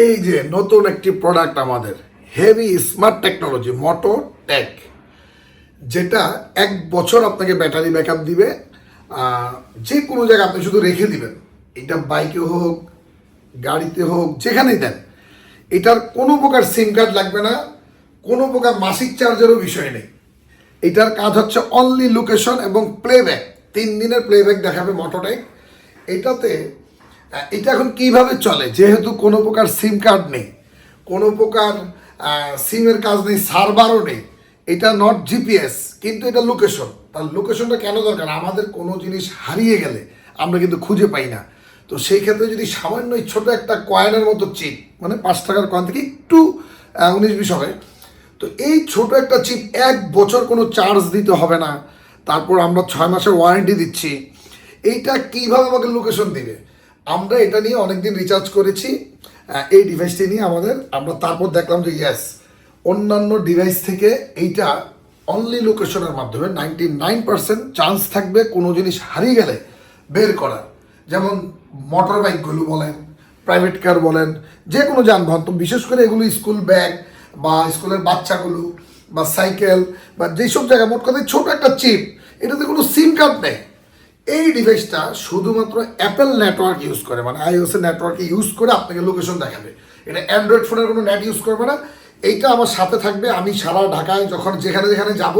এই যে নতুন একটি প্রোডাক্ট আমাদের heavy smart technology Moto Tech যেটা এক বছর আপনাকে ব্যাটারি ব্যাকআপ দিবে যে কোনো জায়গায় আপনি শুধু রেখে দিবেন। এটা বাইকে হোক, গাড়িতে হোক, যেখানেই দেন। এটার কোনো প্রকার সিম কার্ড লাগবে না, কোনো প্রকার মাসিক চার্জেরও বিষয় নেই। এটার কাজ হচ্ছে অনলি লোকেশন এবং প্লেব্যাক তিন দিনের প্লেব্যাক দেখাবে মোটোটেক এটাতে এটা এখন কীভাবে চলে? যেহেতু কোনো প্রকার সিম কার্ড নেই, কোনো প্রকার সিমের কাজ নেই সার্ভারও নেই, এটা নট জিপিএস কিন্তু এটা লোকেশন তার লোকেশনটা কেন দরকার? আমাদের কোনো জিনিস হারিয়ে গেলে আমরা কিন্তু খুঁজে পাই না। তো সেই ক্ষেত্রে যদি সামান্য ছোট একটা কয়েনের মতো চিপ মানে পাঁচ টাকার কয়েন থেকে একটু উনিশ, বিশ হবে, তো এই ছোট একটা চিপ এক বছর কোনো চার্জ দিতে হবে না। তারপর আমরা ছয় মাসের ওয়ারেন্টি দিচ্ছি। এইটা কীভাবে আমাকে লোকেশন দিবে? আমরা এটা নিয়ে অনেকদিন রিচার্জ করেছি এই ডিভাইসটি নিয়ে আমাদের, আমরা তারপর দেখলাম যে ইয়াস অন্যান্য ডিভাইস থেকে এইটা অনলি লোকেশনের মাধ্যমে নাইনটি নাইন পার্সেন্ট চান্স থাকবে কোনো জিনিস হারিয়ে গেলে বের করার। যেমন মোটর বাইকগুলো বলেন প্রাইভেট কার বলেন, যে কোনো যানবাহন, তো বিশেষ করে এগুলো স্কুল ব্যাগ বা স্কুলের বাচ্চাগুলো বা সাইকেল বা যেসব জায়গায় মোট কথা ছোটো একটা চিপ এটাতে কোনো সিম কার্ড নেই। এই ডিভাইসটা শুধুমাত্র অ্যাপেল নেটওয়ার্ক ইউজ করে। মানে আইওএস এর নেটওয়ার্কে ইউজ করে আপনাকে লোকেশন দেখাবে। এটা অ্যান্ড্রয়েড ফোনের কোনো নেট ইউজ করবে না। এইটা আমার সাথে থাকবে। আমি সারা ঢাকায় যখন যেখানে যেখানে যাব,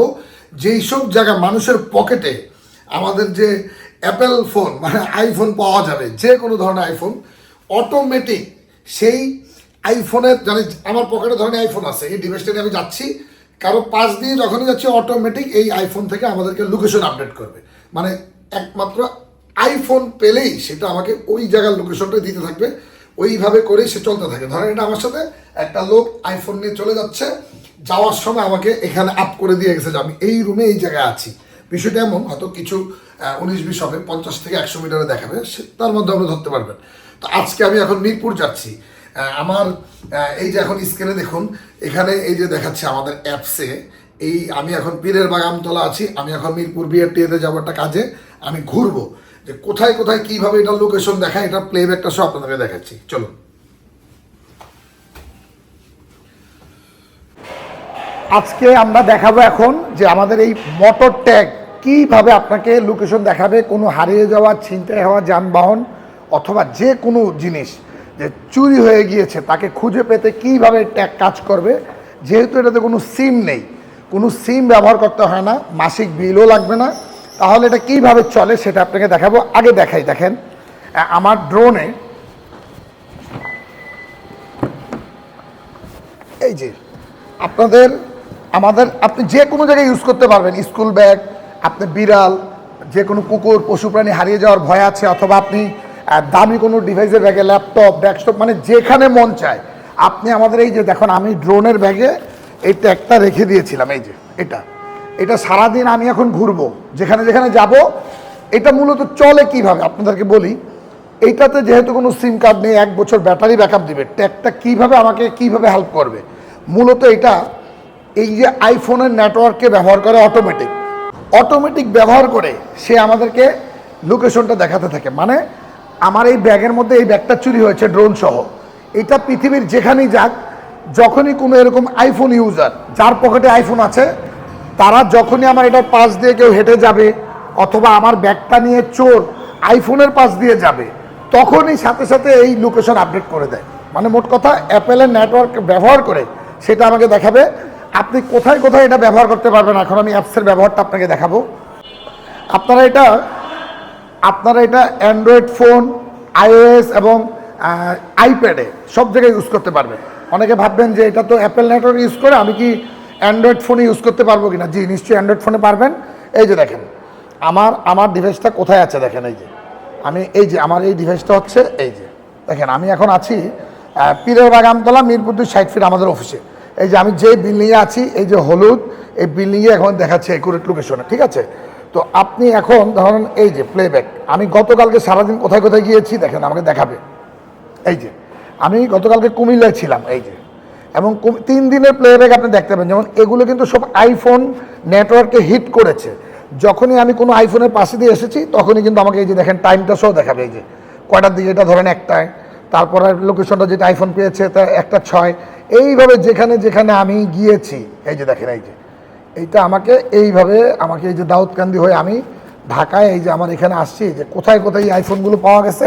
যেই সব জায়গা মানুষের পকেটে আমাদের যে অ্যাপেল ফোন মানে আইফোন পাওয়া যাবে, যে কোনো ধরনের আইফোন অটোমেটিক সেই আইফোনের জানি আমার পকেটে ধরনের আইফোন আছে। এই ডিভাইসটা নিয়ে আমি যাচ্ছি। কারও পাশ দিয়ে যখনই যাচ্ছি অটোমেটিক এই আইফোন থেকে আমাদেরকে লোকেশন আপডেট করবে। মানে একমাত্র আইফোন পেলেই সেটা আমাকে ওই জায়গার লোকেশনটা দিতে থাকবে। ওইভাবে করেই সে চলতে থাকে। ধরেন এটা আমার সাথে একটা লোক আইফোন নিয়ে চলে যাচ্ছে, যাওয়ার সময় আমাকে এখানে আপ করে দিয়ে গেছে যে আমি এই রুমে এই জায়গায় আছি। বিষয়টা এমন, হয়তো কিছু উনিশ বিশ হবে, পঞ্চাশ থেকে একশো মিটারে দেখাবে, সে তার মধ্যে আপনি ধরতে পারবেন। তো আজকে আমি এখন মিরপুর যাচ্ছি। আমার এই যে এখন স্ক্রিনে দেখুন, এখানে এই যে দেখাচ্ছে আমাদের অ্যাপসে এই আমি এখন পীরের বাগামতলা আছি, আমি এখন মিরপুর বিআরটিএতে যাব একটা কাজে, আমি ঘুরবো। যে কোথায় কোথায় কীভাবে এটা লোকেশন দেখায়, এটা প্লেব্যাকটা সব আপনাদেরকে দেখাচ্ছি। চলুন। আজকে আমরা দেখাবো এখন যে আমাদের এই মোটর ট্যাগ কীভাবে আপনাকে লোকেশন দেখাবে, কোনো হারিয়ে যাওয়া, ছিনতাই হওয়া, যানবাহন অথবা যে কোনো জিনিস যে চুরি হয়ে গিয়েছে, তাকে খুঁজে পেতে কীভাবে ট্যাগ কাজ করবে, যেহেতু এটাতে কোনো সিম নেই কোনো সিম ব্যবহার করতে হয় না, মাসিক বিলও লাগবে না। তাহলে এটা কীভাবে চলে সেটা আপনাকে দেখাবো। আগে দেখাই, দেখেন। আমার ড্রোনে এই যে, আপনাদের, আমাদের, আপনি যে কোনো জায়গায় ইউজ করতে পারবেন। স্কুল ব্যাগ আপনি বিড়াল, যে কোনো কুকুর, পশু প্রাণী হারিয়ে যাওয়ার ভয় আছে, অথবা আপনি দামি কোনো ডিভাইসের ব্যাগে ল্যাপটপ ডেস্কটপ মানে যেখানে মন চায়। আপনি আমাদের এই যে, দেখুন, আমি ড্রোনের ব্যাগে এই ট্যাগটা রেখে দিয়েছিলাম, এই যে, এটা। এটা সারাদিন আমি এখন ঘুরবো। যেখানে যেখানে যাব, এটা মূলত চলে কীভাবে? আপনাদেরকে বলি, এইটাতে যেহেতু কোনো সিম কার্ড নেই, এক বছর ব্যাটারি ব্যাকআপ দিবে। ট্যাগটা কীভাবে আমাকে, কীভাবে হেল্প করবে? মূলত এটা, এই যে আইফোনের নেটওয়ার্ককে ব্যবহার করে অটোমেটিক অটোমেটিক ব্যবহার করে সে আমাদেরকে লোকেশনটা দেখাতে থাকে। মানে আমার এই ব্যাগের মধ্যে এই ব্যাগটা চুরি হয়েছে ড্রোন সহ। এটা পৃথিবীর যেখানেই যাক যখনই কোনো এরকম আইফোন ইউজার যার পকেটে আইফোন আছে, তারা যখনই আমার এটার পাশ দিয়ে কেউ হেঁটে যাবে, অথবা আমার ব্যাগটা নিয়ে চোর আইফোনের পাশ দিয়ে যাবে, তখনই সাথে সাথে এই লোকেশন আপডেট করে দেয়। মানে মোট কথা অ্যাপেলের নেটওয়ার্ক ব্যবহার করে সেটা আমাকে দেখাবে। আপনি কোথায় কোথায় এটা ব্যবহার করতে পারবেন, এখন আমি অ্যাপসের ব্যবহারটা আপনাকে দেখাবো। আপনারা এটা আপনারা এটা অ্যান্ড্রয়েড ফোন আইওএস এবং আইপ্যাডে সব জায়গায় ইউজ করতে পারবেন। অনেকে ভাববেন যে এটা তো অ্যাপেল নেটওয়ার্ক ইউজ করে আমি কি অ্যান্ড্রয়েড ফোনে ইউজ করতে পারব কি না জি, নিশ্চয়ই অ্যান্ড্রয়েড ফোনে পারবেন। এই যে দেখেন, আমার আমার ডিভাইসটা কোথায় আছে দেখেন এই যে। আমি এই যে, আমার এই ডিভাইসটা হচ্ছে এই যে। দেখেন, আমি এখন আছি পীরের বাগামতলা মিরপুর সাইড ফিট আমাদের অফিসে এই যে, আমি যে বিল্ডিংয়ে আছি, এই যে হলুদ, এই বিল্ডিংয়ে এখন দেখাচ্ছে একুরেট লোকেশনে ঠিক আছে? তো আপনি এখন ধরুন এই যে প্লেব্যাক আমি গতকালকে সারাদিন কোথায় কোথায় গিয়েছি দেখেন, আমাকে দেখাবে। এই যে আমি গতকালকে কুমিল্লায় ছিলাম, এই যে। এবং তিন দিনের প্লেব্যাক আপনি দেখতে পাবেন। যেমন এগুলো কিন্তু সব আইফোন নেটওয়ার্কে হিট করেছে। যখনই আমি কোনো আইফোনের পাশে দিয়ে এসেছি, তখনই কিন্তু আমাকে এই যে দেখেন টাইমটা সহ দেখাবে। এই যে কয়টার দিকে এটা ধরেন একটায়, তারপরে লোকেশনটা যেটা আইফোন পেয়েছে, তা একটা ছয়। এইভাবে যেখানে যেখানে আমি গিয়েছি, এই যে দেখেন, এই যে। এইটা আমাকে এইভাবে আমাকে এই যে দাউদকান্দি হয়ে আমি ঢাকায় এই যে আমার এখানে আসছি যে কোথায় কোথায় এই আইফোনগুলো পাওয়া গেছে,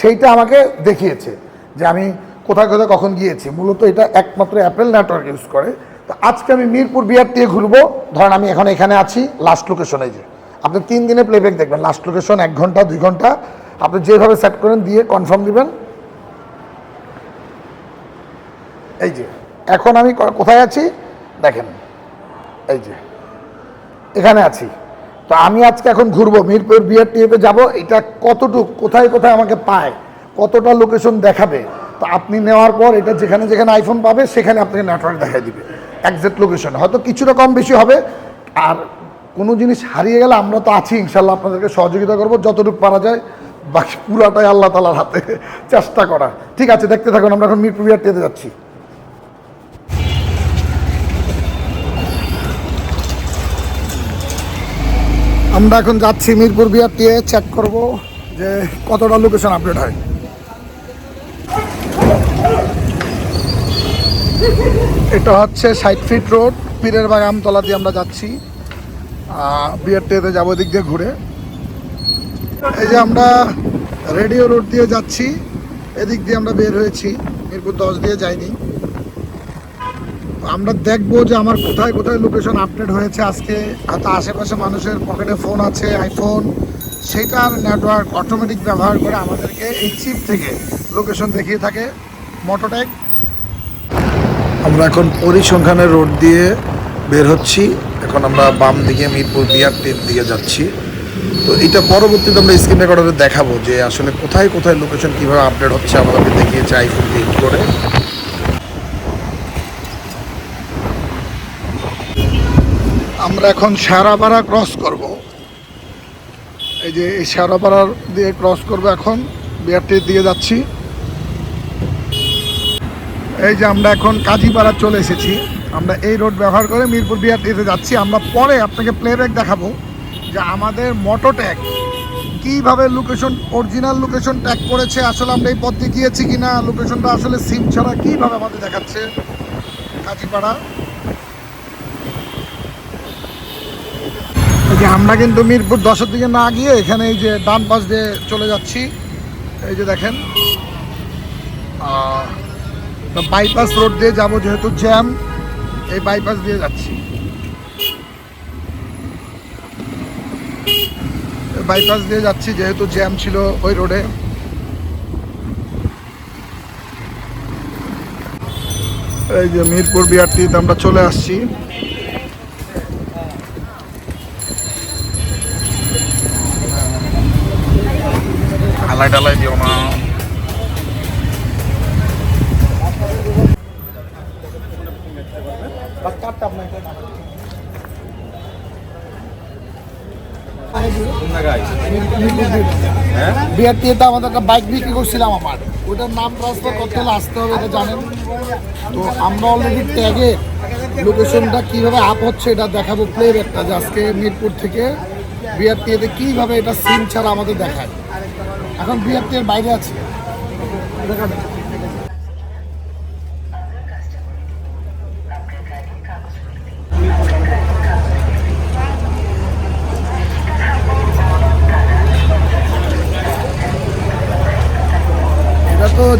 সেইটা আমাকে দেখিয়েছে। যে আমি কোথায় কোথায় কখন গিয়েছি, মূলত এটা একমাত্র অ্যাপেল নেটওয়ার্ক ইউজ করে। তো আজকে আমি মিরপুর দিয়ে ঘুরবো। ধরেন আমি এখন এখানে আছি লাস্ট লোকেশনে যে। আপনি তিন দিনে প্লেব্যাক দেখবেন লাস্ট লোকেশন এক ঘণ্টা, দুই ঘণ্টা। আপনি যেভাবে সেট করেন, দিয়ে কনফার্ম দিবেন। এই যে, এখন আমি কোথায় আছি? দেখেন, এই যে, এখানে আছি। তো আমি আজকে এখন ঘুরবো, মিরপুর বিয়ার টিএপে যাব। এটা কতটুক, কোথায় কোথায় আমাকে পায় কতটা লোকেশন দেখাবে, তো আপনি নেওয়ার পর এটা যেখানে যেখানে আইফোন পাবে, সেখানে আপনাকে নেটওয়ার্ক দেখাই দিবে একজ্যাক্ট লোকেশন হয়তো কিছুটা কম বেশি হবে, আর কোনো জিনিস হারিয়ে গেলে আমরা তো আছি ইনশাল্লাহ আপনাদেরকে সহযোগিতা করব, যতটুকু পারা যায়, বাকি পুরাটাই আল্লাহ তালার হাতে চেষ্টা করা। ঠিক আছে, দেখতে থাকুন, আমরা এখন মিরপুর বিয়ার টিএতে যাচ্ছি। আমরা এখন যাচ্ছি মিরপুর বিয়ার দিয়ে চেক করব যে কতটা লোকেশন আপডেট হয়। এটা হচ্ছে ষাট ফিট রোড পীরের বাগ আমতলা দিয়ে আমরা যাচ্ছি। বিয়ার টিয়েতে যাব দিক দিয়ে ঘুরে। এই যে আমরা রেডিও রোড দিয়ে যাচ্ছি, এদিক দিয়ে আমরা বের হয়েছি। মিরপুর দশ দিয়ে যাইনি। আমরা দেখব যে আমার কোথায় কোথায় লোকেশন আপডেট হয়েছে আজকে। হয়তো আশেপাশে মানুষের পকেটে ফোন আছে আইফোন সেটার নেটওয়ার্ক অটোমেটিক ব্যবহার করে আমাদেরকে এই চিপ থেকে লোকেশন দেখিয়ে থাকে। মোটোটেক আমরা এখন পরিসংখ্যানের রোড দিয়ে বের হচ্ছি। এখন আমরা বাম দিকে মিরপুর বিআরটির দিকে যাচ্ছি। তো এটা পরবর্তীতে আমরা স্ক্রিন রেকর্ডারে দেখাবো যে আসলে কোথায় কোথায় লোকেশন কীভাবে আপডেট হচ্ছে, আমাদেরকে দেখিয়েছে আইফোন দিয়ে কী করে। আমরা এখন সারাপাড়া ক্রস করব। এই যে এই সারাপাড়ার দিয়ে ক্রস করব এখন, বিআরটির দিকে যাচ্ছি। এই যে আমরা এখন কাজীপাড়া চলে এসেছি। আমরা এই রোড ব্যবহার করে মিরপুর বিআরটিতে যাচ্ছি। আমরা পরে আপনাকে প্লেব্যাক দেখাবো যে আমাদের মোটো ট্যাগ কীভাবে লোকেশন অরিজিনাল লোকেশন ট্যাগ করেছে, আসলে আমরা এই পথ গিয়েছি কিনা লোকেশনটা আসলে সিম ছাড়া কীভাবে আমাদের দেখাচ্ছে? কাজীপাড়া। যে আমরা কিন্তু মিরপুর দশের দিকে না গিয়ে এখানে এই যে ডান পাশ দিয়ে চলে যাচ্ছি। এই যে দেখেন। বাইপাস রোড দিয়ে যাব যেহেতু জ্যাম এই বাইপাস দিয়ে যাচ্ছি। বাইপাস দিয়ে যাচ্ছি যেহেতু জ্যাম ছিল ওই রোডে এই যে মিরপুর বিআরটিতে আমরা চলে আসছি। আলাই ডালাই দিও না। একটা বাইক করছিলাম আমার ওটার নাম আসতে হবে, এটা জানেন। তো আমরা অলরেডি ট্যাগে লোকেশনটা কীভাবে আপ হচ্ছে এটা দেখাবো। মিরপুর থেকে বিআরটিএতে কীভাবে এটা সিম ছাড়া আমাদের দেখায়। এখন বিআরটি এর বাইরে আছে।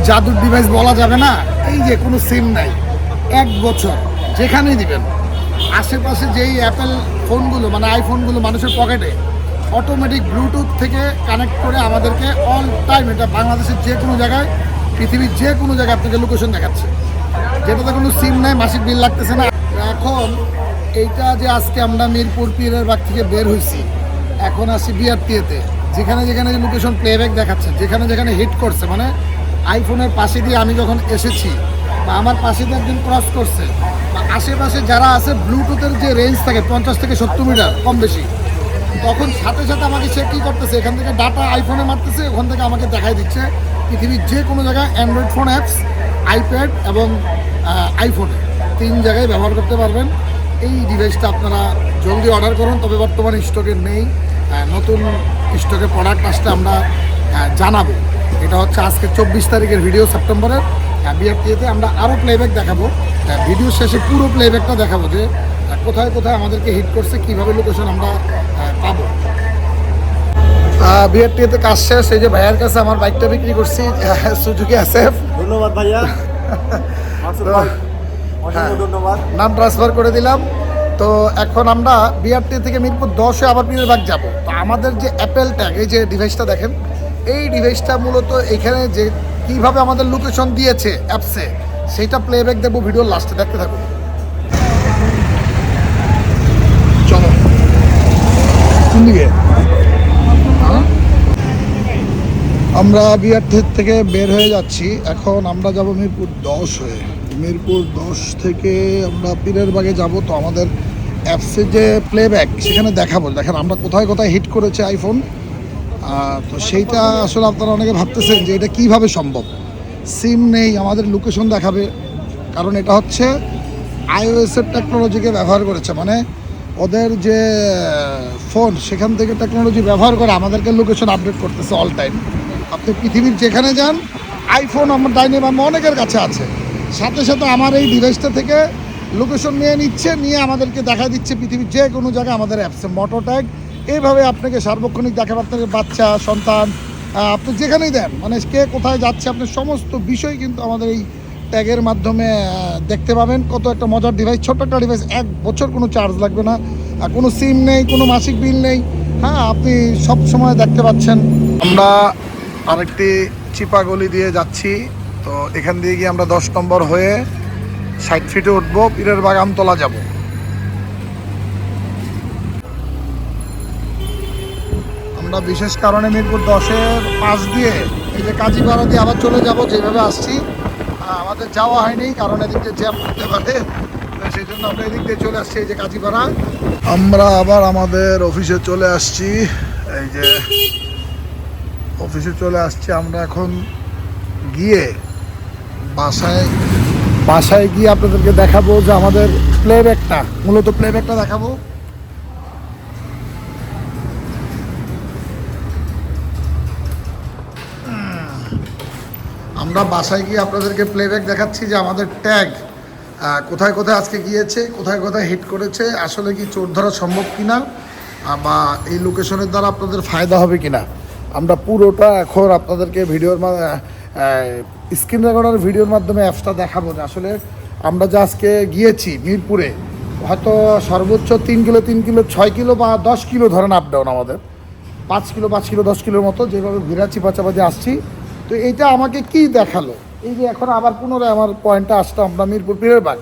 জাদুর ডিভাইস বলা যাবে না। এই যে কোনো সিম নাই। এক বছর। যেখানেই দিবেন। আশেপাশে যেই অ্যাপেল ফোনগুলো মানে আইফোনগুলো মানুষের পকেটে অটোমেটিক ব্লুটুথ থেকে কানেক্ট করে আমাদেরকে অল টাইম এটা বাংলাদেশের যে কোনো জায়গায়, পৃথিবীর যে কোনো জায়গায় আপনাকে লোকেশন দেখাচ্ছে। যেটাতে কোনো সিম নাই, মাসিক বিল লাগতেছে না। এখন এইটা যে আজকে আমরা মিরপুর পীরের বাগ থেকে বের হয়েছি এখন আসি বিআরটিএতে যেখানে যেখানে লোকেশন প্লেব্যাক দেখাচ্ছে, যেখানে যেখানে হিট করছে মানে আইফোনের পাশে দিয়ে আমি যখন এসেছি, বা আমার পাশে দিয়ে একজন ক্রস করছে, বা আশেপাশে যারা আছে, ব্লুটুথের যে রেঞ্জ থাকে, পঞ্চাশ থেকে সত্তর মিটার, কম বেশি, তখন সাথে সাথে আমাকে সে কী করতেছে, এখান থেকে ডাটা আইফোনে মারতেছে, ওখান থেকে আমাকে দেখাই দিচ্ছে পৃথিবীর যে কোনো জায়গায় অ্যান্ড্রয়েড ফোন অ্যাপস আইপ্যাড এবং আইফোনে তিন জায়গায় ব্যবহার করতে পারবেন। এই ডিভাইসটা আপনারা জলদি অর্ডার করুন, তবে বর্তমানে স্টকে নেই। নতুন স্টকে প্রোডাক্ট আসলে আমরা জানাব। এটা হচ্ছে আজকে চব্বিশ তারিখের ভিডিও সেপ্টেম্বরের। বিআরটিএতে আমরা আরও প্লেব্যাক দেখাবো। ভিডিও শেষে পুরো প্লেব্যাকটা দেখাবো যে কোথায় কোথায় আমাদেরকে হিট করছে কীভাবে লোকেশন আমরা পাবো। বিআরটিএতে কাজ শেষ। এই যে ভাইয়ের কাছে আমার বাইকটা বিক্রি করছি সুজুকি এসএফ ধন্যবাদ ভাইয়া। ভাই ধন্যবাদ। নাম ট্রান্সফার করে দিলাম। তো এখন আমরা বিআরটি থেকে মিরপুর দশে আবার পীরেরবাগ যাব। তো আমাদের যে অ্যাপেল ট্যাগ এই যে ডিভাইসটা দেখেন এই ডিভাইসটা মূলত এখানে যে কীভাবে আমাদের লোকেশন দিয়েছে অ্যাপসে সেইটা প্লেব্যাক দেবো ভিডিওর লাস্টে দেখতে থাকুন। হ্যাঁ? আমরা বিআরটি থেকে বের হয়ে যাচ্ছি। এখন আমরা যাব মিরপুর দশ হয়ে। মিরপুর দশ থেকে আমরা পীরের বাগে যাব তো আমাদের অ্যাপসে যে প্লেব্যাক সেখানে দেখাবো। দেখেন আমরা কোথায় কোথায় হিট করেছে আইফোন তো সেইটা আসলে আপনারা অনেকে ভাবতেছেন যে এটা কীভাবে সম্ভব? সিম নেই, আমাদের লোকেশন দেখাবে। কারণ এটা হচ্ছে আইওএসের টেকনোলজিকে ব্যবহার করেছে। মানে ওদের যে ফোন সেখান থেকে টেকনোলজি ব্যবহার করে আমাদেরকে লোকেশন আপডেট করতেছে অল টাইম আপনি পৃথিবীর যেখানে যান আইফোন আমার ডাইনিং আমার অনেকের কাছে আছে। সাথে সাথে আমার এই ডিভাইসটা থেকে লোকেশন নিয়ে নিচ্ছে, নিয়ে আমাদেরকে দেখা দিচ্ছে পৃথিবীর যে কোনো জায়গায় আমাদের অ্যাপসে মোটো ট্যাগ এইভাবে আপনাকে সার্বক্ষণিক দেখাবে আপনার বাচ্চা, সন্তান আপনি যেখানেই দেন। মানে কে কোথায় যাচ্ছে আপনার সমস্ত বিষয় কিন্তু আমাদের এই ট্যাগের মাধ্যমে দেখতে পাবেন। কত একটা মজার ডিভাইস ছোট্ট একটা ডিভাইস এক বছর কোনো চার্জ লাগবে না। আর কোনো সিম নেই, কোনো মাসিক বিল নেই। হ্যাঁ আপনি সব সময় দেখতে পাচ্ছেন। আমরা আরেকটি চিপা গলি দিয়ে যাচ্ছি। তো এখান দিয়ে গিয়ে আমরা দশ নম্বর হয়ে ষাট ফিটে উঠবো। পীরের বাগানতলা যাব। আমরা বিশেষ কারণে মিরপুর দশের পাশ দিয়ে এই যে কাজীপাড়া দিয়ে আবার চলে যাব, যেভাবে আসছি আমাদের যাওয়া হয়নি, কারণ এদিক দিয়ে জ্যাম করতে পারে। সেই জন্য আমরা এদিক দিয়ে চলে আসছি, এই যে কাজীপাড়া আমরা আবার আমাদের অফিসে চলে আসছি, এই যে অফিসে চলে আসছি আমরা এখন গিয়ে বাসায়। বাসায় গিয়ে আপনাদেরকে দেখাবো যে আমাদের প্লেব্যাকটা মূলত প্লেব্যাকটা দেখাবো। আমরা বাসায় গিয়ে আপনাদেরকে প্লেব্যাক দেখাচ্ছি যে আমাদের ট্যাগ কোথায় কোথায় আজকে গিয়েছে, কোথায় কোথায় হিট করেছে, আসলে কি চোর ধরা সম্ভব কিনা, বা এই লোকেশনের দ্বারা আপনাদের ফায়দা হবে কিনা। আমরা পুরোটা এখন আপনাদেরকে ভিডিওর স্ক্রিন রেকর্ডার ভিডিওর মাধ্যমে অ্যাপসটা দেখাবো যে আসলে আমরা যে আজকে গিয়েছি মিরপুরে, হয়তো সর্বোচ্চ তিন কিলো তিন কিলো, ছয় কিলো বা দশ কিলো ধরেন আপ ডাউন আমাদের। পাঁচ কিলো পাঁচ কিলো, দশ কিলোর মতো যেভাবে ঘিরাচ্ছি পাচাপাচি আসছি তো এইটা আমাকে কি দেখাল? এই যে এখন আবার পুনরায় আমার পয়েন্টটা আসতো আমরা মিরপুর পীরের বাগ।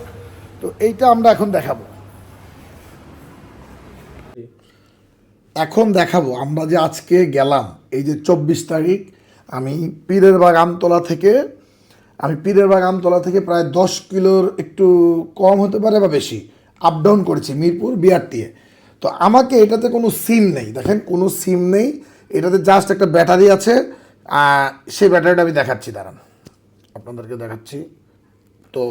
তো এইটা আমরা এখন দেখাবো। এখন দেখাবো, আমরা যে আজকে গেলাম, এই যে চব্বিশ তারিখ, আমি পীরের বাগ আমতলা থেকে, আমি পীরের বাগ আমতলা থেকে প্রায় দশ কিলোর একটু কম হতে পারে বা বেশি আপ ডাউন করেছি মিরপুর বিআরটিএ। তো আমাকে এটাতে কোনো সিম নেই, দেখেন কোনো সিম নেই, এটাতে জাস্ট একটা ব্যাটারি আছে সেই ব্যাটারিটা আমি দেখাচ্ছি, দাঁড়ান। আপনাদেরকে দেখাচ্ছি। তো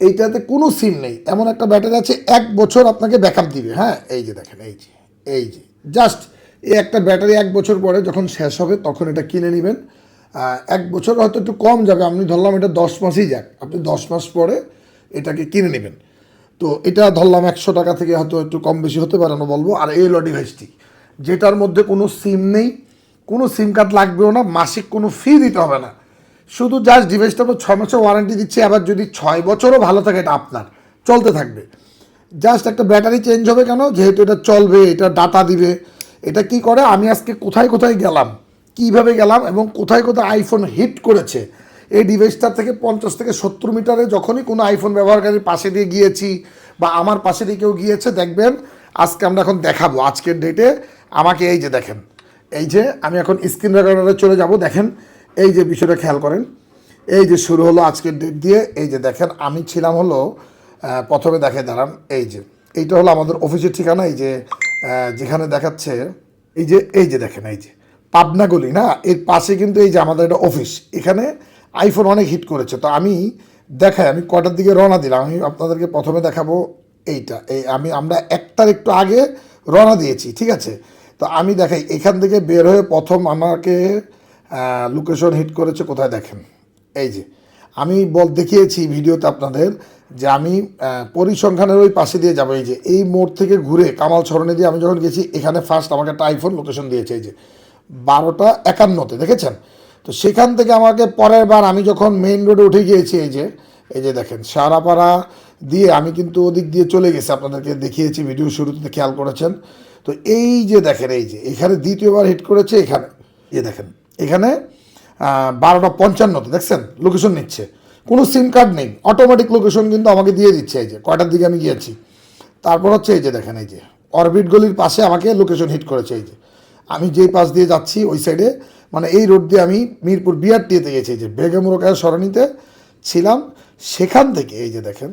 এইটাতে কোনো সিম নেই, এমন একটা ব্যাটারি আছে, এক বছর আপনাকে ব্যাকআপ দিবে। হ্যাঁ এই যে দেখেন, এই যে এই যে। জাস্ট এই একটা ব্যাটারি এক বছর পরে যখন শেষ হবে, তখন এটা কিনে নেবেন। এক বছর হয়তো একটু কম যাবে আপনি ধরলাম এটা দশ মাসই যাক। আপনি দশ মাস পরে এটাকে কিনে নেবেন। তো এটা ধরলাম একশো টাকা থেকে হয়তো একটু কম বেশি হতে পারে না বলব। আর এই হলো যেটার মধ্যে কোনো সিম নেই কোনো সিম কার্ড লাগবেও না, মাসিক কোনো ফি দিতে হবে না। শুধু জাস্ট ডিভাইসটা তো ছয় মাসের ওয়ারেন্টি দিচ্ছে, আবার যদি ছয় বছরও ভালো থাকে এটা আপনার। চলতে থাকবে। জাস্ট একটা ব্যাটারি চেঞ্জ হবে কেন? যেহেতু এটা চলবে, এটা ডাটা দিবে। এটা কি করে? আমি আজকে কোথায় কোথায় গেলাম? কীভাবে গেলাম? এবং কোথায় কোথায় আইফোন হিট করেছে? এই ডিভাইসটার থেকে পঞ্চাশ থেকে সত্তর মিটারে যখনই কোনো আইফোন ব্যবহারকারীর পাশে দিয়ে গিয়েছি বা আমার পাশে দিয়ে কেউ গিয়েছে, দেখবেন আজকে আমরা এখন দেখাবো। আজকের ডেটে আমাকে এই যে দেখেন। এই যে আমি এখন স্ক্রিন রেকর্ডারে চলে যাব, দেখেন, এই যে বিষয়টা খেয়াল করেন। এই যে শুরু হলো আজকের ডেট দিয়ে, এই যে দেখেন, আমি ছিলাম হলো প্রথমে দেখে দাঁড়ান, এই যে। এইটা হলো আমাদের অফিসের ঠিকানা, এই যে যেখানে দেখাচ্ছে, এই যে এই যে দেখেন, এই যে। পাবনা গলি, না? এর পাশে কিন্তু এই যে আমাদের একটা অফিস। এখানে আইফোন অনেক হিট করেছে। তো আমি দেখাই, আমি কটার দিকে রওনা দিলাম, আমি আপনাদেরকে প্রথমে দেখাবো এইটা। এই আমি, আমরা একটার একটু আগে রওনা দিয়েছি, ঠিক আছে? তো আমি দেখাই, এখান থেকে বের হয়ে প্রথম আমাকে লোকেশন হিট করেছে কোথায় দেখেন? এই যে, আমি বল, দেখিয়েছি ভিডিওতে আপনাদের যে আমি পরিসংখ্যানের ওই পাশে দিয়ে যাব। এই যে, এই মোড় থেকে ঘুরে কামাল সরণি দিয়ে আমি যখন গেছি, এখানে ফার্স্ট আমাকে একটা আইফোন লোকেশন দিয়েছে। এই যে, বারোটা একান্নতে, দেখেছেন? তো সেখান থেকে আমাকে পরের বার আমি যখন মেইন রোডে উঠে গিয়েছি, এই যে এই যে দেখেন, সারাপাড়া দিয়ে আমি কিন্তু ওদিক দিয়ে চলে গেছি। আপনাদেরকে দেখিয়েছি ভিডিও শুরুতে খেয়াল করেছেন। তো এই যে দেখেন, এই যে এখানে দ্বিতীয়বার হিট করেছে, এখানে, এই দেখেন, এখানে বারোটা পঞ্চান্নতে, দেখছেন? লোকেশন নিচ্ছে। কোনো সিম কার্ড নেই। অটোমেটিক লোকেশন কিন্তু আমাকে দিয়ে দিচ্ছে, এই যে, কয়টার দিকে আমি গিয়েছি। তারপর হচ্ছে এই যে দেখেন, এই যে অরবিট গলির পাশে আমাকে লোকেশন হিট করেছে, এই যে। আমি যেই পাশ দিয়ে যাচ্ছি, ওই সাইডে মানে এই রোড দিয়ে আমি মিরপুর বিআরটিতে গেছি, এই যে বেগমরকার সরণিতে ছিলাম। সেখান থেকে, এই যে দেখেন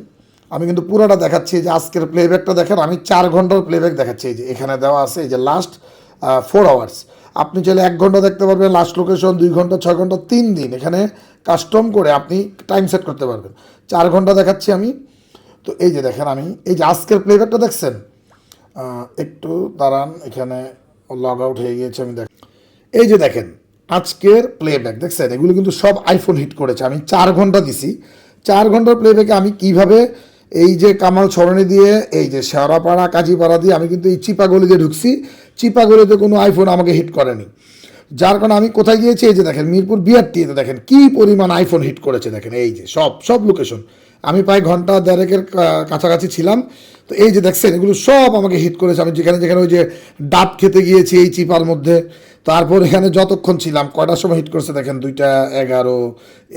আমি কিন্তু পুরোটা দেখাচ্ছি যে আজকের প্লেব্যাকটা দেখেন, আমি চার ঘণ্টার প্লেব্যাক দেখাচ্ছি, এই যে এখানে দেওয়া আছে, এই যে লাস্ট ফোর আওয়ার্স আপনি চাইলে এক ঘণ্টা দেখতে পারবেন লাস্ট লোকেশন দুই ঘণ্টা, ছয় ঘণ্টা, তিন দিন। এখানে কাস্টম করে আপনি টাইম সেট করতে পারবেন। চার ঘণ্টা দেখাচ্ছি আমি। তো এই যে দেখেন আমি, এই যে আজকের প্লেব্যাকটা দেখছেন? একটু দাঁড়ান, এখানে লগ আউট হয়ে গিয়েছে, আমি দেখ এই যে দেখেন, আজকের প্লেব্যাক দেখছেন? এগুলো কিন্তু সব আইফোন হিট করেছে। আমি চার ঘণ্টা দিছি। চার ঘণ্টার প্লেব্যাকে আমি কীভাবে এই যে কামাল সরণি দিয়ে, এই যে শেওড়াপাড়া, কাজীপাড়া দিয়ে আমি কিন্তু এই চিপাগলি দিয়ে ঢুকছি। চিপাগলিতে কোনো আইফোন আমাকে হিট করেনি। যার কারণে আমি কোথায় গিয়েছি? এই যে দেখেন, মিরপুর বিআরটিতে দেখেন, কি পরিমাণ আইফোন হিট করেছে দেখেন, এই যে সব সব লোকেশন আমি প্রায় ঘণ্টা দেড়েকের কাছাকাছি ছিলাম। তো এই যে দেখছেন, এগুলো সব আমাকে হিট করেছে। আমি যেখানে যেখানে ওই যে ডাব খেতে গিয়েছি এই চিপার মধ্যে। তারপর এখানে যতক্ষণ ছিলাম, কয়টার সময় হিট করছে দেখেন, দুইটা এগারো,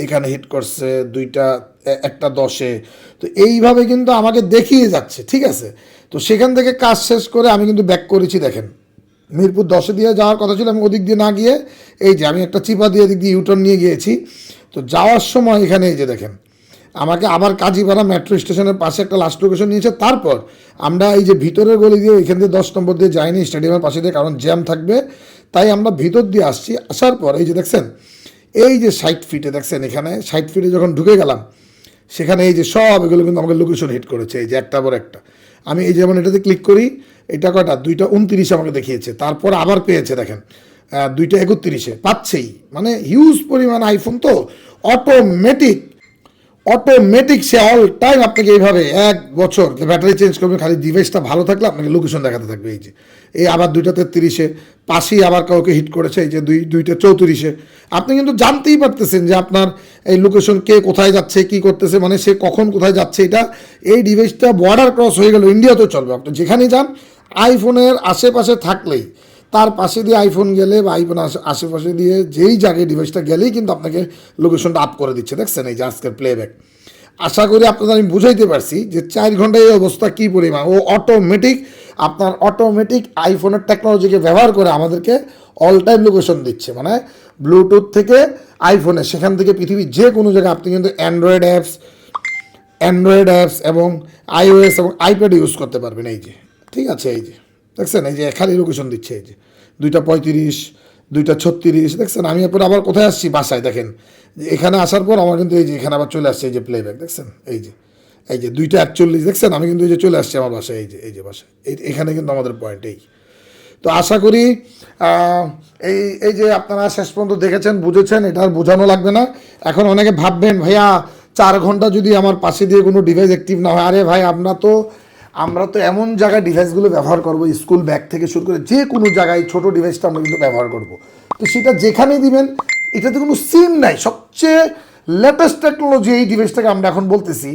এখানে হিট করছে দুইটা একটা দশে। তো এইভাবে কিন্তু আমাকে দেখিয়ে যাচ্ছে, ঠিক আছে? তো সেখান থেকে কাজ শেষ করে আমি কিন্তু ব্যাক করেছি, দেখেন। মিরপুর দশে দিয়ে যাওয়ার কথা ছিল, আমি ওদিক দিয়ে না গিয়ে, এই যে আমি একটা চিপা দিয়ে দিক দিয়ে ইউটার্ন নিয়ে গিয়েছি। তো যাওয়ার সময় এখানে এই যে দেখেন, আমাকে আবার কাজীপাড়া মেট্রো স্টেশনের পাশে একটা লাস্ট লোকেশন নিয়েছে। তারপর আমরা এই যে ভিতরের গলি দিয়ে এখান দিয়ে দশ নম্বর দিয়ে যাইনি স্টেডিয়ামের পাশে দিয়ে, কারণ জ্যাম থাকবে। তাই আমরা ভিতর দিয়ে আসছি, আসার পর এই যে দেখছেন, এই যে ষাট ফিটে দেখছেন এখানে ষাট ফিটে যখন ঢুকে গেলাম সেখানে এই যে সব এগুলো কিন্তু আমাকে লোকেশন হিট করেছে, এই যে একটা পর একটা। আমি এই যেমন এটাতে ক্লিক করি, এটা কটা দুইটা উনত্রিশে আমাকে দেখিয়েছে। তারপর আবার পেয়েছে, দেখেন দুইটা একত্রিশে। পাচ্ছেই। মানে হিউজ পরিমাণ আইফোন তো অটোমেটিক অটোমেটিক সে অল টাইম আপনাকে এইভাবে এক বছর ব্যাটারি চেঞ্জ করবে খালি ডিভাইসটা ভালো থাকলে আপনাকে লোকেশন দেখাতে থাকবে এই যে। এই আবার দুইটা তেত্রিশে পাশেই আবার কাউকে হিট করেছে, এই যে দুই, দুইটা চৌত্রিশে। আপনি কিন্তু জানতেই পারতেছেন যে আপনার এই লোকেশন কে কোথায় যাচ্ছে, কি করতেছে মানে সে কখন কোথায় যাচ্ছে, এটা এই ডিভাইসটা বর্ডার ক্রস হয়ে গেল ইন্ডিয়াতেও চলবে। আপনি যেখানেই যান আইফোনের আশেপাশে থাকলেই তার পাশে দিয়ে আইফোন গেলে বা আইফোন আশে- আশেপাশে দিয়ে যেই জায়গায় ডিভাইসটা গেলেই কিন্তু আপনাকে লোকেশনটা আপ করে দিচ্ছে। দেখছেন এই যে আজকের প্লেব্যাক আশা করি আপনাদের আমি বুঝাইতে পারছি যে চার ঘন্টায় এই অবস্থা কী পরিমাণ। ও অটোমেটিক আপনার অটোমেটিক আইফোনের টেকনোলজিকে ব্যবহার করে আমাদেরকে অল টাইম লোকেশন দিচ্ছে। মানে ব্লুটুথ থেকে আইফোনে সেখান থেকে পৃথিবীর যে কোনো জায়গায় আপনি কিন্তু অ্যান্ড্রয়েড অ্যাপস অ্যান্ড্রয়েড অ্যাপস এবং আইওএস এবং আইপ্যাড ইউজ করতে পারবেন। এই যে, ঠিক আছে, এই যে। দেখছেন? এই যে খালি লোকেশন দিচ্ছে, এই যে দুইটা পঁয়ত্রিশ, দুইটা ছত্রিশ, দেখছেন? আমি এরপর আবার কোথায় আসছি? বাসায়, দেখেন। এখানে আসার পর আমার কিন্তু এই যে এখানে আবার চলে আসছে, এই যে প্লেব্যাক দেখছেন? এই যে এই যে দুইটা একচল্লিশ, দেখছেন? আমি কিন্তু এই যে চলে আসছি আমার বাসায়, এই যে এই যে বাসায়। এই এখানে কিন্তু আমাদের পয়েন্ট এই। তো আশা করি এই এই যে আপনারা শেষ পর্যন্ত দেখেছেন, বুঝেছেন, এটা আর বোঝানো লাগবে না। এখন অনেকে ভাববেন, ভাইয়া, চার ঘণ্টা যদি আমার পাশে দিয়ে কোনো ডিভাইস অ্যাক্টিভ না হয়? আরে ভাই, আমরা তো আমরা তো এমন জায়গায় ডিভাইসগুলো ব্যবহার করব স্কুল ব্যাগ থেকে শুরু করে যে কোনো জায়গায় ছোট ডিভাইসটা আমরা কিন্তু ব্যবহার করব। তো সেটা যেখানেই দিবেন, এটাতে কোনো সিম নাই। সবচেয়ে লেটেস্ট টেকনোলজি এই ডিভাইসটাকে আমরা এখন বলতেছি।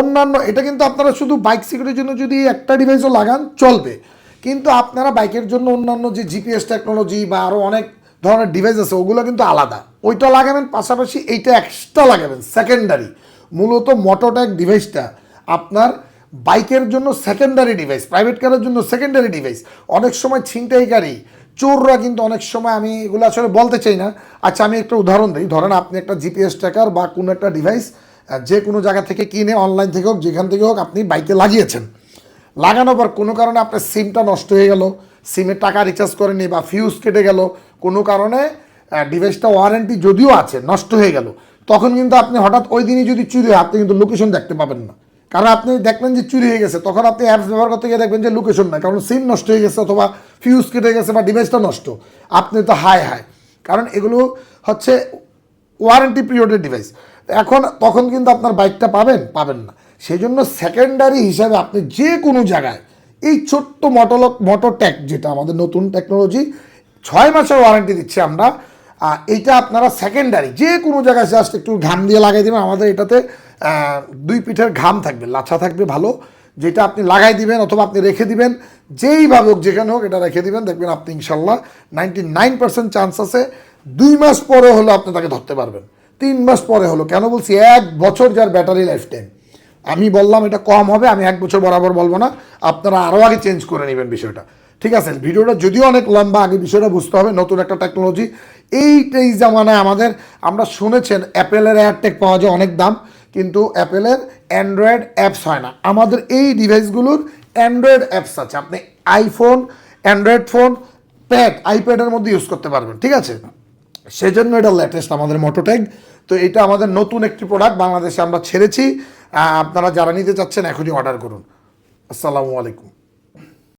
অন্যান্য, এটা কিন্তু আপনারা শুধু বাইক সিকিউরিটির জন্য যদি একটা ডিভাইসও লাগান, চলবে। কিন্তু আপনারা বাইকের জন্য অন্যান্য যে জিপিএস টেকনোলজি বা আরও অনেক ধরনের ডিভাইস আছে, ওগুলো কিন্তু আলাদা। ওইটা লাগাবেন, পাশাপাশি এইটা এক্সট্রা লাগাবেন সেকেন্ডারি মূলত মোটোট্যাক ডিভাইসটা আপনার বাইকের জন্য সেকেন্ডারি ডিভাইস প্রাইভেট কারের জন্য সেকেন্ডারি ডিভাইস অনেক সময় ছিনতাইকারী চোররা কিন্তু অনেক সময় আমি এগুলো আসলে বলতে চাই না। আচ্ছা আমি একটা উদাহরণ দিই। ধরেন আপনি একটা জিপিএস ট্র্যাকার বা কোনো একটা ডিভাইস যে কোনো জায়গা থেকে কিনে অনলাইন থেকে হোক, যেখান থেকে হোক আপনি বাইকে লাগিয়েছেন। লাগানোর পর কোনো কারণে আপনার সিমটা নষ্ট হয়ে গেল সিমের টাকা রিচার্জ করেনি বা ফিউজ কেটে গেল, কোনো কারণে ডিভাইসটা ওয়ারেন্টি যদিও আছে, নষ্ট হয়ে গেল, তখন কিন্তু আপনি হঠাৎ ওই দিনই যদি চুরি হয়, আপনি কিন্তু লোকেশন দেখতে পাবেন না। কারণ আপনি দেখলেন যে চুরি হয়ে গেছে, তখন আপনি অ্যাপস ব্যবহার করতে গিয়ে দেখবেন যে লোকেশন নাই, কারণ সিম নষ্ট হয়ে গেছে অথবা ফিউজ কেটে গেছে বা ডিভাইসটা নষ্ট। আপনি তো হাই হাই কারণ এগুলো হচ্ছে ওয়ারেন্টি পিরিয়ডের ডিভাইস এখন তখন কিন্তু আপনার বাইকটা পাবেন পাবেন না। সেই জন্য সেকেন্ডারি হিসাবে আপনি যে কোনো জায়গায় এই ছোট্ট মোটর মোটর ট্যাক যেটা আমাদের নতুন টেকনোলজি ছয় মাসের ওয়ারেন্টি দিচ্ছি আমরা এইটা আপনারা সেকেন্ডারি যে কোনো জায়গায় জাস্ট একটু ঘাম দিয়ে লাগাই দেবেন, আমাদের এটাতে দুই পিঠের ঘাম থাকবে লাছা থাকবে ভালো, যেটা আপনি লাগাই দিবেন অথবা আপনি রেখে দিবেন যেইভাবে হোক, যেখানে হোক এটা রেখে দিবেন, দেখবেন আপনি ইনশাল্লাহ নাইনটি নাইন পার্সেন্ট চান্স আছে, দুই মাস পরে হলো আপনি তাকে ধরতে পারবেন। তিন মাস পরে হলো, কেন বলছি এক বছর যার ব্যাটারি লাইফ টাইম আমি বললাম এটা কম হবে, আমি এক বছর বরাবর বলব না, আপনারা আরও আগে চেঞ্জ করে নেবেন বিষয়টা। ঠিক আছে, ভিডিওটা যদিও অনেক লম্বা, আগে বিষয়টা বুঝতে হবে, নতুন একটা টেকনোলজি এইটাই জামানায় আমাদের, আমরা শুনেছেন অ্যাপেলের এয়ারটেক পাওয়া যায় অনেক দাম কিন্তু অ্যাপেলের অ্যান্ড্রয়েড অ্যাপস হয় না। আমাদের এই ডিভাইসগুলোর অ্যান্ড্রয়েড অ্যাপস আছে। আপনি আইফোন, অ্যান্ড্রয়েড ফোন, প্যাড, আইপ্যাডের মধ্যে ইউজ করতে পারবেন, ঠিক আছে? সেজন্য এটা লেটেস্ট আমাদের মোটোটেক তো এটা আমাদের নতুন একটি প্রোডাক্ট বাংলাদেশে আমরা ছেড়েছি। আপনারা যারা নিতে চাচ্ছেন, এখনই অর্ডার করুন। আসসালামু আলাইকুম।